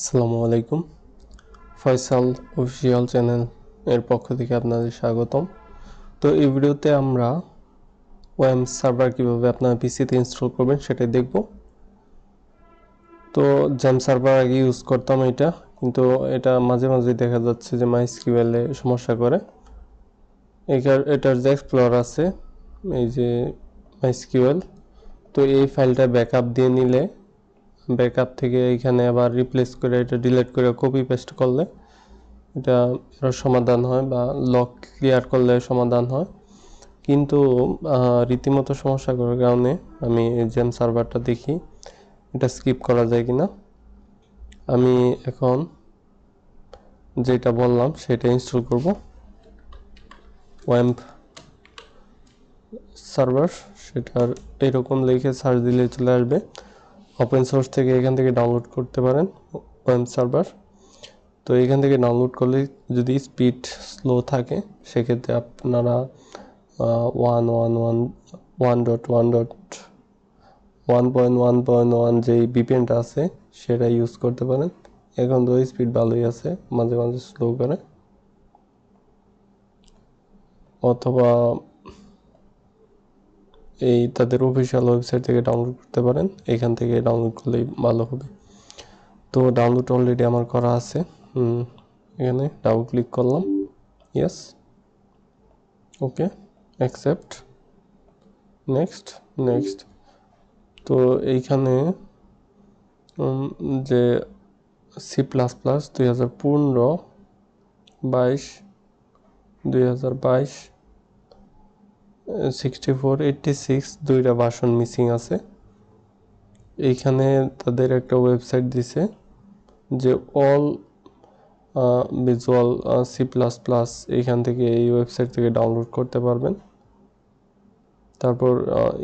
আসসালামু আলাইকুম। Faisal official channel এর পক্ষ থেকে আপনাদের স্বাগতম। তো এই ভিডিওতে আমরা ওয়েম সার্ভার কীভাবে আপনার পিসিতে ইনস্টল করবেন সেটাই দেখব। তো জ্যাম সার্ভার আগে ইউজ করতাম এটা, কিন্তু এটা মাঝে মাঝে দেখা যাচ্ছে যে মাই স্কিউএলে সমস্যা করে। এটার যে এক্সপ্লোর আছে, এই যে মাই স্কিউএল তো এই ফাইলটা ব্যাকআপ দিয়ে নিলে ব্যাকআপ থেকে এইখানে আবার রিপ্লেস করে এটা ডিলিট করে কপি পেস্ট করলে এটা সমাধান হয় বা লক ক্লিয়ার করলে সমাধান হয়। কিন্তু রীতিমতো সমস্যা করার কারণে আমি জেম সার্ভারটা দেখি, এটা স্কিপ করা যায় কি না আমি এখন যেটা বললাম সেটা ইনস্টল করব। ওয়েম্প সার্ভার সেটার এরকম লিখে সার্চ দিলে চলে আসবে। ওপেন সোর্স থেকে এখান থেকে ডাউনলোড করতে পারেন ওয়েব সার্ভার তো এখান থেকে ডাউনলোড করলে যদি স্পিড স্লো থাকে, সেক্ষেত্রে আপনারা one one one one dot one dot one point one point one যেই বিপিএনটা আছে, সেটা ইউজ করতে পারেন। এখন তো স্পিড ভালোই আছে, মাঝে মাঝে স্লো করে। অথবা এই তাদের অফিসিয়াল ওয়েবসাইট থেকে ডাউনলোড করতে পারেন। এখান থেকে ডাউনলোড করলেই ভালো হবে। তো ডাউনলোড অলরেডি আমার করা আছে। এখানে ডাবল ক্লিক করলাম। Yes okay accept next next তো এইখানে যে সি প্লাস প্লাস দুই হাজার পনেরো, বাইশ, দুই হাজার বাইশ সিক্সটি ফোর এইটটি সিক্স দুইটা ভার্সন মিসিং আছে। এইখানে তাদের একটা ওয়েবসাইট দিছে যে all visual C plus plus এইখান থেকে এই ওয়েবসাইট থেকে ডাউনলোড করতে পারবেন। তারপর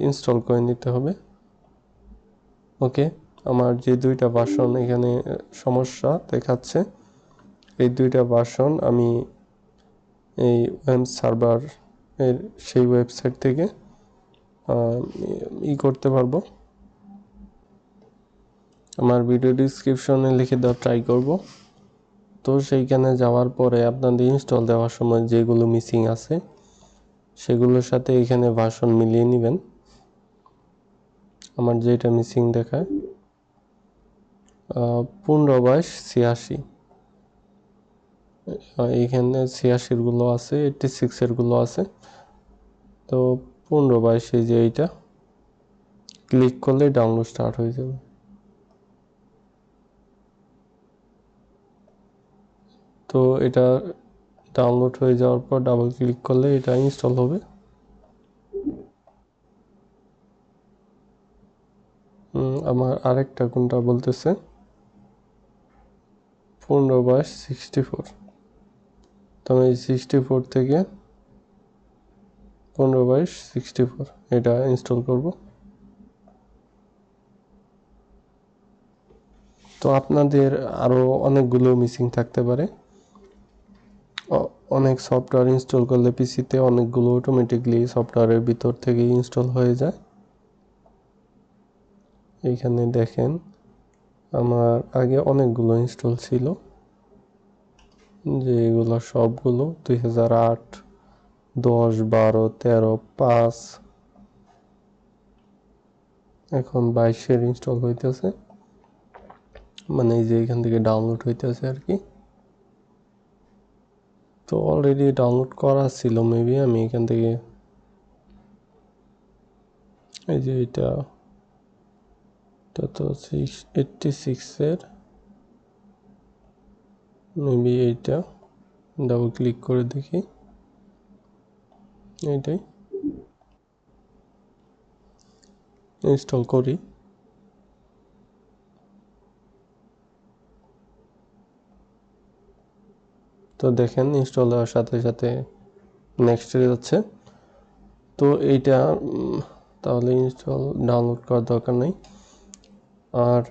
ইনস্টল করে নিতে হবে। ওকে, আমার যে দুইটা ভার্সন এখানে সমস্যা দেখাচ্ছে, এই দুইটা ভার্সন আমি এই ওয়েব সার্ভার এর সেই ওয়েবসাইট থেকে ই করতে পারব। আমার ভিডিও ডিসক্রিপশনে লিখে দেওয়া ট্রাই করব। তো সেইখানে যাওয়ার পরে আপনাদের ইনস্টল দেওয়ার সময় যেগুলো মিসিং আছে, সেগুলোর সাথে এখানে ভাষণ মিলিয়ে নেবেন। আমার যেটা মিসিং দেখায় পনেরো বাইশ ছিয়াশি। এইখানে ছিয়াশিরগুলো আছে, এইটটি সিক্সেরগুলো আছে। তো পনেরো বাইশ বাইশে যে এইটা, ক্লিক করলে ডাউনলোড স্টার্ট হয়ে যাবে। তো এটা ডাউনলোড হয়ে যাওয়ার পর ডাবল ক্লিক করলে এটা ইনস্টল হবে। আমার আরেকটা কোনটা বলতেছে? পনেরো বাইশ সিক্সটি ফোর তো আমি সিক্সটি ফোর থেকে পনেরো বাইশ সিক্সটি ফোর এটা ইনস্টল করব। তো আপনাদের আরও অনেকগুলো মিসিং থাকতে পারে। অনেক সফটওয়্যার ইনস্টল করলে পিসিতে অনেকগুলো অটোমেটিকলি সফটওয়্যারের ভিতর থেকে ইনস্টল হয়ে যায়। এইখানে দেখেন, আমার আগে অনেকগুলো ইনস্টল ছিল। যে এগুলো সবগুলো দুই হাজার আট, দশ, বারো, তেরো, পাঁচ, এখন বাইশের ইনস্টল হইতেছে। মানে এই যে এখান থেকে ডাউনলোড হইতেছে আর কি। তো অলরেডি ডাউনলোড করা ছিল মেবি আমি এখান থেকে এই যে এটা এটা তো সিক্স এইটটি সিক্সের মেবি এইটা ডাবল ক্লিক করে দেখি। এইটাই। ইনস্টল করি। তো দেখেন ইনস্টল হওয়ার সাথে সাথে নেক্সট যাচ্ছে। তো এইটা তাহলে ইনস্টল ডাউনলোড করার দরকার নেই। আর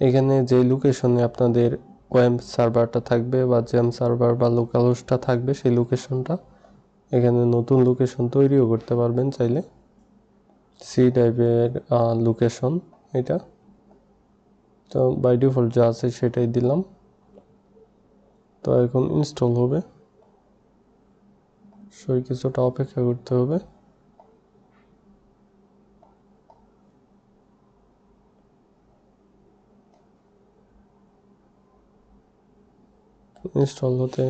এখানে যে লোকেশনে আপনাদের ওয়েব সার্ভারটা থাকবে বা জ্যাম সার্ভার বা লোকাল হোস্টটা থাকবে, সেই লোকেশনটা এখানে নতুন লোকেশন তৈরিও করতে পারবেন চাইলে। সি টাইপের লোকেশন এটা। তো বাই ডিফল্ট যা আছে সেটাই দিলাম। তো এখন ইনস্টল হবে। সই কিছুটা অপেক্ষা করতে হবে। ইনস্টল হতে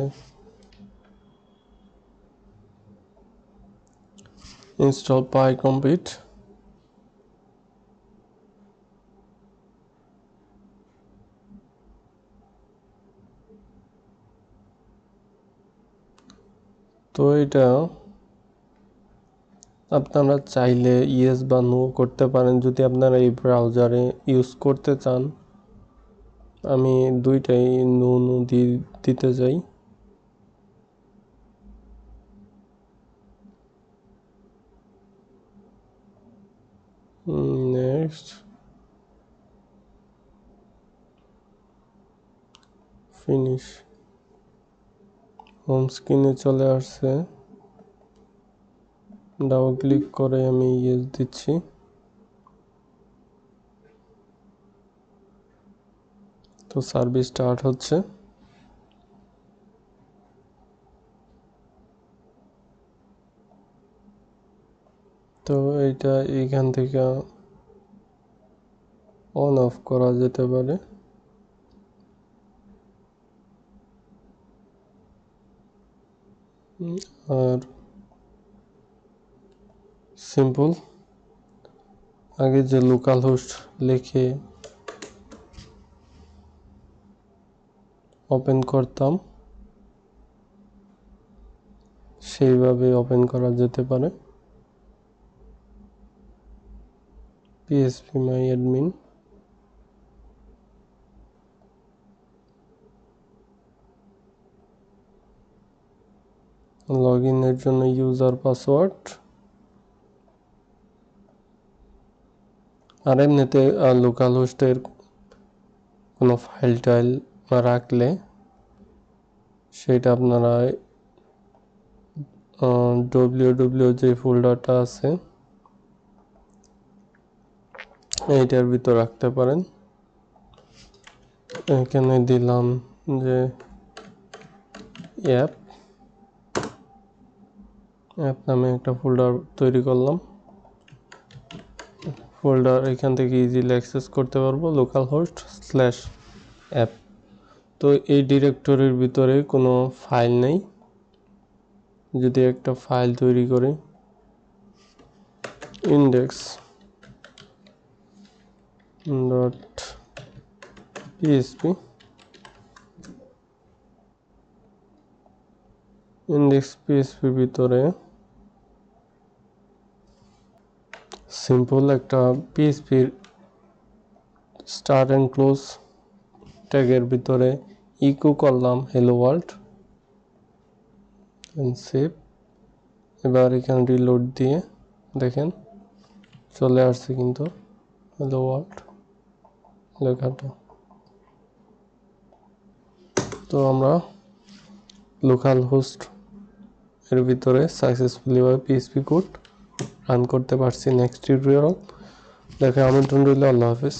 ইনস্টল পাই কমপ্লিট। তো এটা আপনারা চাইলে ইয়েস বা নো করতে পারেন যদি আপনারা এই ব্রাউজারে ইউজ করতে চান। আমি দুইটাই নুন দিতে চাই। নেক্সট ফিনিশ হোম স্ক্রিনে চলে আসছে। ডাবল ক্লিক করে আমি ইয়েস দিচ্ছি। তো সার্ভিস স্টার্ট হচ্ছে। তো এইটা এইখান থেকে অন অফ করা যেতে পারে। আর সিম্পল আগে যে লোকাল হোস্ট লিখে ওপেন করতাম। সেইভাবে ওপেন করা যেতে পারে। পিএসপি মাই অ্যাডমিন লগ ইনের জন্য ইউজার পাসওয়ার্ড আর এমনিতে লোকাল হোস্টের কোনো ফাইল টাইল রাখলে সেটা আপনারা ডব্লিউ ডব্লিউ যে ফোল্ডারটা আছে, এইটার ভিতর রাখতে পারেন। এখানে দিলাম যে অ্যাপ অ্যাপ নামে একটা ফোল্ডার তৈরি করলাম। ফোল্ডার এখান থেকে ইজিলি অ্যাক্সেস করতে পারব লোকাল হোস্ট স্ল্যাশ অ্যাপ তো এই ডিরেক্টরির ভিতরে কোনো ফাইল নেই। যদি একটা ফাইল তৈরি করি ইন্ডেক্স ডট পিএসপি ইন্ডেক্স পিএসপির ভিতরে সিম্পল একটা পিএসপির স্টার্ট অ্যান্ড ক্লোজ ট্যাগের ভিতরে ইকো করলাম হ্যালো ওয়ার্ল্ড সেভ এবার এখানে রিলোড দিয়ে দেখেন চলে আসছে কিন্তু হ্যালো ওয়ার্ল্ড লেখাটা। তো আমরা লোকাল হোস্ট এর ভিতরে সাকসেসফুলি ভাবে পিএসপি কোড রান করতে পারছি নেক্সট টিউটোরিয়াল দেখে আমন্ত্রণ রইল, আল্লাহ হাফিজ।